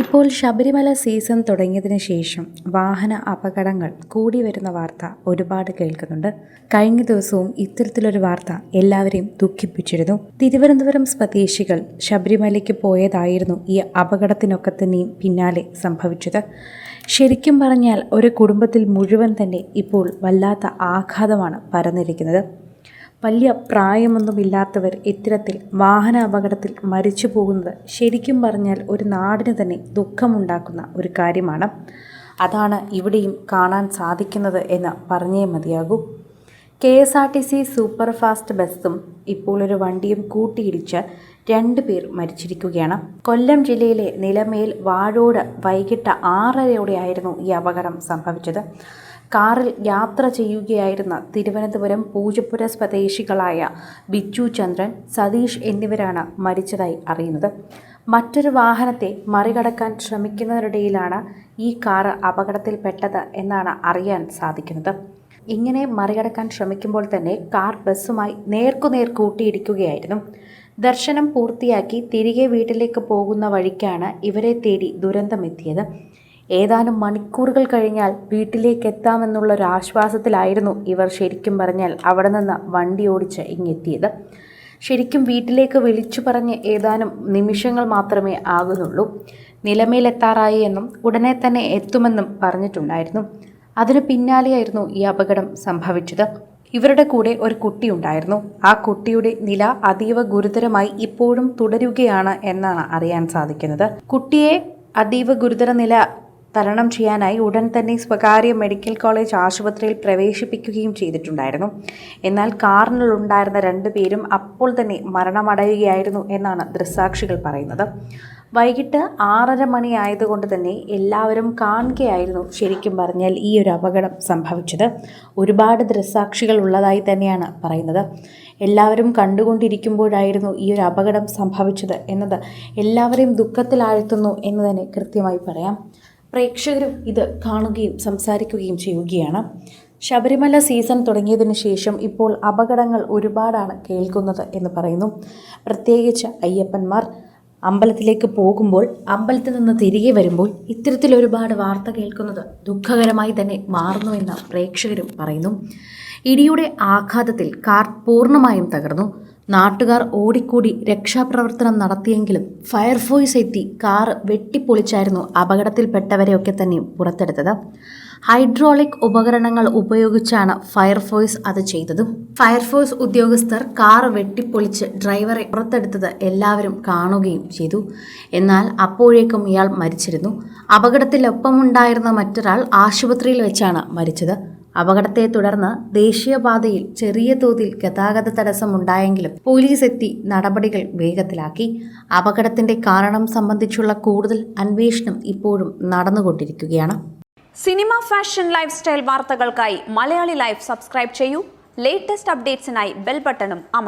ഇപ്പോൾ ശബരിമല സീസൺ തുടങ്ങിയതിന് ശേഷം വാഹന അപകടങ്ങൾ കൂടി വരുന്ന വാർത്ത ഒരുപാട് കേൾക്കുന്നുണ്ട്. കഴിഞ്ഞ ദിവസവും ഇത്തരത്തിലൊരു വാർത്ത എല്ലാവരെയും ദുഃഖിപ്പിച്ചിരുന്നു. തിരുവനന്തപുരം സ്വദേശികൾ ശബരിമലയ്ക്ക് പോയതായിരുന്നു ഈ അപകടത്തിനൊക്കെ തന്നെയും പിന്നാലെ സംഭവിച്ചത്. ശരിക്കും പറഞ്ഞാൽ ഒരു കുടുംബത്തിൽ മുഴുവൻ തന്നെ ഇപ്പോൾ വല്ലാത്ത ആഘാതമാണ് പരന്നിരിക്കുന്നത്. വലിയ പ്രായമൊന്നുമില്ലാത്തവർ ഇത്തരത്തിൽ വാഹന അപകടത്തിൽ മരിച്ചു പോകുന്നത് ശരിക്കും പറഞ്ഞാൽ ഒരു നാടിന് തന്നെ ദുഃഖമുണ്ടാക്കുന്ന ഒരു കാര്യമാണ്. അതാണ് ഇവിടെയും കാണാൻ സാധിക്കുന്നത് എന്ന് പറഞ്ഞേ മതിയാകൂ. K S R T C super fast ബസ്സും ഇപ്പോൾ ഒരു വണ്ടിയും കൂട്ടിയിടിച്ച് രണ്ട് പേർ മരിച്ചിരിക്കുകയാണ്. കൊല്ലം ജില്ലയിലെ നിലമേൽ വാഴോട് വൈകിട്ട് ആറരയോടെയായിരുന്നു ഈ അപകടം സംഭവിച്ചത്. കാറിൽ യാത്ര ചെയ്യുകയായിരുന്ന തിരുവനന്തപുരം പൂജപ്പുര സ്വദേശികളായ ബിജു ചന്ദ്രൻ സതീഷ് എന്നിവരാണ് മരിച്ചതായി അറിയുന്നത്. മറ്റൊരു വാഹനത്തെ മറികടക്കാൻ ശ്രമിക്കുന്നതിനിടയിലാണ് ഈ കാറ് അപകടത്തിൽപ്പെട്ടത് എന്നാണ് അറിയാൻ സാധിക്കുന്നത്. ഇങ്ങനെ മറികടക്കാൻ ശ്രമിക്കുമ്പോൾ തന്നെ കാർ ബസ്സുമായി നേർക്കുനേർ കൂട്ടിയിടിക്കുകയായിരുന്നു. ദർശനം പൂർത്തിയാക്കി തിരികെ വീട്ടിലേക്ക് പോകുന്ന വഴിക്കാണ് ഇവരെ തേടി ദുരന്തമെത്തിയത്. ഏതാനും മണിക്കൂറുകൾ കഴിഞ്ഞാൽ വീട്ടിലേക്ക് എത്താമെന്നുള്ള ഒരു ആശ്വാസത്തിലായിരുന്നു ഇവർ ശരിക്കും പറഞ്ഞാൽ അവിടെ നിന്ന് വണ്ടി ഓടിച്ച് ഇങ്ങെത്തിയത്. ശരിക്കും വീട്ടിലേക്ക് വിളിച്ചു പറഞ്ഞ് ഏതാനും നിമിഷങ്ങൾ മാത്രമേ ആകുന്നുള്ളൂ. നിലമേലെത്താറായി എന്നും ഉടനെ തന്നെ എത്തുമെന്നും പറഞ്ഞിട്ടുണ്ടായിരുന്നു. അതിനു പിന്നാലെയായിരുന്നു ഈ അപകടം സംഭവിച്ചത്. ഇവരുടെ കൂടെ ഒരു കുട്ടി ഉണ്ടായിരുന്നു. ആ കുട്ടിയുടെ നില അതീവ ഗുരുതരമായി ഇപ്പോഴും തുടരുകയാണ് എന്നാണ് അറിയാൻ സാധിക്കുന്നത്. കുട്ടിയെ അതീവ ഗുരുതര നില തരണം ചെയ്യാനായി ഉടൻ തന്നെ സ്വകാര്യ മെഡിക്കൽ കോളേജ് ആശുപത്രിയിൽ പ്രവേശിപ്പിക്കുകയും ചെയ്തിട്ടുണ്ടായിരുന്നു. എന്നാൽ കാറിനുണ്ടായിരുന്ന രണ്ടുപേരും അപ്പോൾ തന്നെ മരണമടയുകയായിരുന്നു എന്നാണ് ദൃസാക്ഷികൾ പറയുന്നത്. വൈകിട്ട് ആറര മണി ആയതുകൊണ്ട് തന്നെ എല്ലാവരും കാണുകയായിരുന്നു ശരിക്കും പറഞ്ഞാൽ ഈ ഒരു അപകടം സംഭവിച്ചത്. ഒരുപാട് ദൃസാക്ഷികൾ ഉള്ളതായി തന്നെയാണ് പറയുന്നത്. എല്ലാവരും കണ്ടുകൊണ്ടിരിക്കുമ്പോഴായിരുന്നു ഈ ഒരു അപകടം സംഭവിച്ചത് എന്നത്. എല്ലാവരെയും ദുഃഖത്തിലാഴ്ത്തുന്നു എന്ന് തന്നെ കൃത്യമായി പറയാം. പ്രേക്ഷകരും ഇത് കാണുകയും സംസാരിക്കുകയും ചെയ്യുകയാണ്. ശബരിമല സീസൺ തുടങ്ങിയതിനു ശേഷം ഇപ്പോൾ അപകടങ്ങൾ ഒരുപാടാണ് കേൾക്കുന്നത് എന്ന് പറയുന്നു. പ്രത്യേകിച്ച് അയ്യപ്പന്മാർ അമ്പലത്തിലേക്ക് പോകുമ്പോൾ അമ്പലത്തിൽ നിന്ന് തിരികെ വരുമ്പോൾ ഇത്തരത്തിൽ ഒരുപാട് വാർത്ത കേൾക്കുന്നത് ദുഃഖകരമായി തന്നെ മാറുന്നുവെന്ന് പ്രേക്ഷകരും പറയുന്നു. ഇടിയുടെ ആഘാതത്തിൽ കാർ പൂർണമായും തകർന്നു. നാട്ടുകാർ ഓടിക്കൂടി രക്ഷാപ്രവർത്തനം നടത്തിയെങ്കിലും ഫയർഫോഴ്സ് എത്തി കാർ വെട്ടിപ്പൊളിച്ചായിരുന്നു അപകടത്തിൽപ്പെട്ടവരെയൊക്കെ തന്നെ പുറത്തെടുത്തത്. ഹൈഡ്രോളിക് ഉപകരണങ്ങൾ ഉപയോഗിച്ചാണ് ഫയർഫോഴ്സ് അത് ചെയ്തത്. ഫയർഫോഴ്സ് ഉദ്യോഗസ്ഥർ കാർ വെട്ടിപ്പൊളിച്ച് ഡ്രൈവറെ പുറത്തെടുത്തത് എല്ലാവരും കാണുകയും ചെയ്തു. എന്നാൽ അപ്പോഴേക്കും ഇയാൾ മരിച്ചിരുന്നു. അപകടത്തിലൊപ്പമുണ്ടായിരുന്ന മറ്റൊരാൾ ആശുപത്രിയിൽ വെച്ചാണ് മരിച്ചത്. അപകടത്തെ തുടർന്ന് ദേശീയപാതയിൽ ചെറിയ തോതിൽ ഗതാഗത തടസ്സമുണ്ടായെങ്കിലും പോലീസ് എത്തി നടപടികൾ വേഗത്തിലാക്കി. അപകടത്തിന്റെ കാരണം സംബന്ധിച്ചുള്ള കൂടുതൽ അന്വേഷണം ഇപ്പോഴും നടന്നുകൊണ്ടിരിക്കുകയാണ്. സിനിമ ഫാഷൻ ലൈഫ് സ്റ്റൈൽ വാർത്തകൾക്കായി മലയാളി ലൈഫ് സബ്സ്ക്രൈബ് ചെയ്യൂ. ലേറ്റസ്റ്റ് അപ്ഡേറ്റ്സിനായി ബെൽ ബട്ടണും അമർ